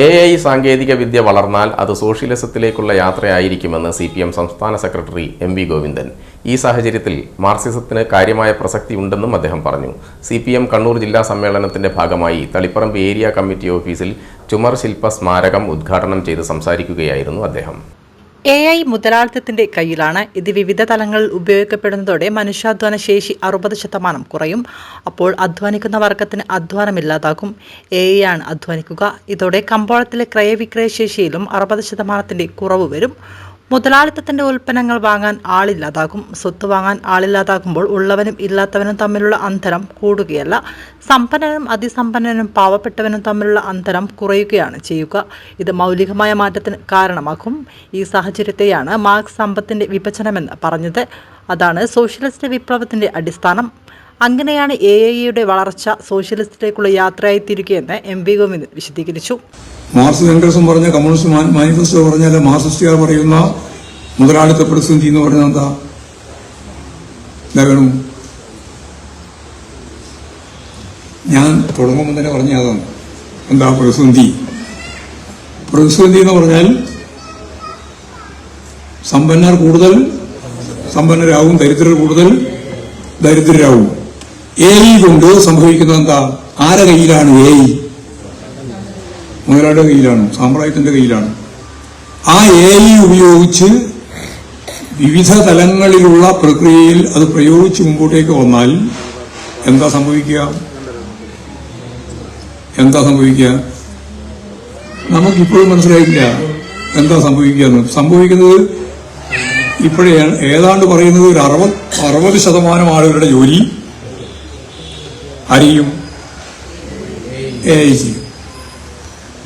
A I സാങ്കേതിക വിദ്യ വളർന്നാൽ അത് സോഷ്യലിസത്തിലേക്കുള്ള യാത്രയായിരിക്കുമെന്ന് സി പി എം സംസ്ഥാന സെക്രട്ടറി എം വി ഗോവിന്ദൻ. ഈ സാഹചര്യത്തിൽ മാർക്സിസത്തിന് കാര്യമായ പ്രസക്തി ഉണ്ടെന്നും അദ്ദേഹം പറഞ്ഞു. സി പി എം കണ്ണൂർ ജില്ലാ സമ്മേളനത്തിന്റെ ഭാഗമായി തളിപ്പറമ്പ് ഏരിയ കമ്മിറ്റി ഓഫീസിൽ ചുമർ ശില്പ സ്മാരകം ഉദ്ഘാടനം ചെയ്ത് സംസാരിക്കുകയായിരുന്നു അദ്ദേഹം. എ ഐ മുതലാളിത്തത്തിന്റെ കയ്യിലാണ് ഇത് വിവിധ തലങ്ങളിൽ ഉപയോഗിക്കപ്പെടുന്നതോടെ മനുഷ്യാധ്വാന ശേഷി അറുപത് ശതമാനം കുറയും. അപ്പോൾ അധ്വാനിക്കുന്ന വർഗത്തിന് അധ്വാനമില്ലാതാകും എ ഐ ആണ് അധ്വാനിക്കുക. ഇതോടെ കമ്പോളത്തിലെ ക്രയവിക്രയ ശേഷിയിലും അറുപത് ശതമാനത്തിന്റെ കുറവ് വരും. മുതലാളിത്തത്തിന്റെ ഉൽപ്പന്നങ്ങൾ വാങ്ങാൻ ആളില്ലാതാകും. സ്വത്ത് വാങ്ങാൻ ആളില്ലാതാകുമ്പോൾ ഉള്ളവനും ഇല്ലാത്തവനും തമ്മിലുള്ള അന്തരം കൂടുകയല്ല. സമ്പന്നനും അതിസമ്പന്നനും പാവപ്പെട്ടവനും തമ്മിലുള്ള അന്തരം കുറയുകയാണ് ചെയ്യുക. ഇത് മൗലികമായ മാറ്റത്തിന് കാരണമാക്കും ഈ സാഹചര്യത്തെയാണ് മാർക്സ് സമ്പത്തിന്റെ വിഭജനമെന്ന് പറഞ്ഞത്. അതാണ് സോഷ്യലിസ്റ്റ് വിപ്ലവത്തിന്റെ അടിസ്ഥാനം. അങ്ങനെയാണ് എ ഐയുടെ വളർച്ച സോഷ്യലിസ്റ്റിലേക്കുള്ള യാത്രയായിത്തീരുകയെന്ന് തിരികെയെന്ന് എം വി ഗോവിന്ദൻ വിശദീകരിച്ചു. മാർക്സ് എൻഗൽസും പറഞ്ഞ കമ്മ്യൂണിസ്റ്റ് മാനിഫെസ്റ്റോ പറഞ്ഞാൽ മാർക്സിസ്റ്റുകാർ പറയുന്ന മുതലാളിത്ത പ്രതിസന്ധി എന്ന് പറഞ്ഞാൽ എന്താ എന്താ ഞാൻ തുടങ്ങുമ്പോൾ തന്നെ പറഞ്ഞ അതാണ് എന്താ പ്രതിസന്ധി? പ്രതിസന്ധി എന്ന് പറഞ്ഞാൽ സമ്പന്നർ കൂടുതൽ സമ്പന്നരാകും ദരിദ്രർ കൂടുതൽ ദരിദ്രരാകും എ കൊണ്ട് സംഭവിക്കുന്നത് എന്താ? ആരെ കയ്യിലാണ് എ മുതലാളിയുടെ കയ്യിലാണ് സാമ്പ്രായത്തിന്റെ കയ്യിലാണ്. ആ എ ഉപയോഗിച്ച് വിവിധ തലങ്ങളിലുള്ള പ്രക്രിയയിൽ അത് പ്രയോഗിച്ച് മുമ്പോട്ടേക്ക് വന്നാൽ എന്താ സംഭവിക്കുക? എന്താ സംഭവിക്കുക? നമുക്കിപ്പോഴും മനസ്സിലായില്ല എന്താ സംഭവിക്കുക സംഭവിക്കുന്നത് ഇപ്പോഴേ ഏതാണ്ട് പറയുന്നത് ഒരു അറുപത് അറുപത് ശതമാനം ആളുകളുടെ ജോലി ആരെയും എ ഐ ചെയ്യും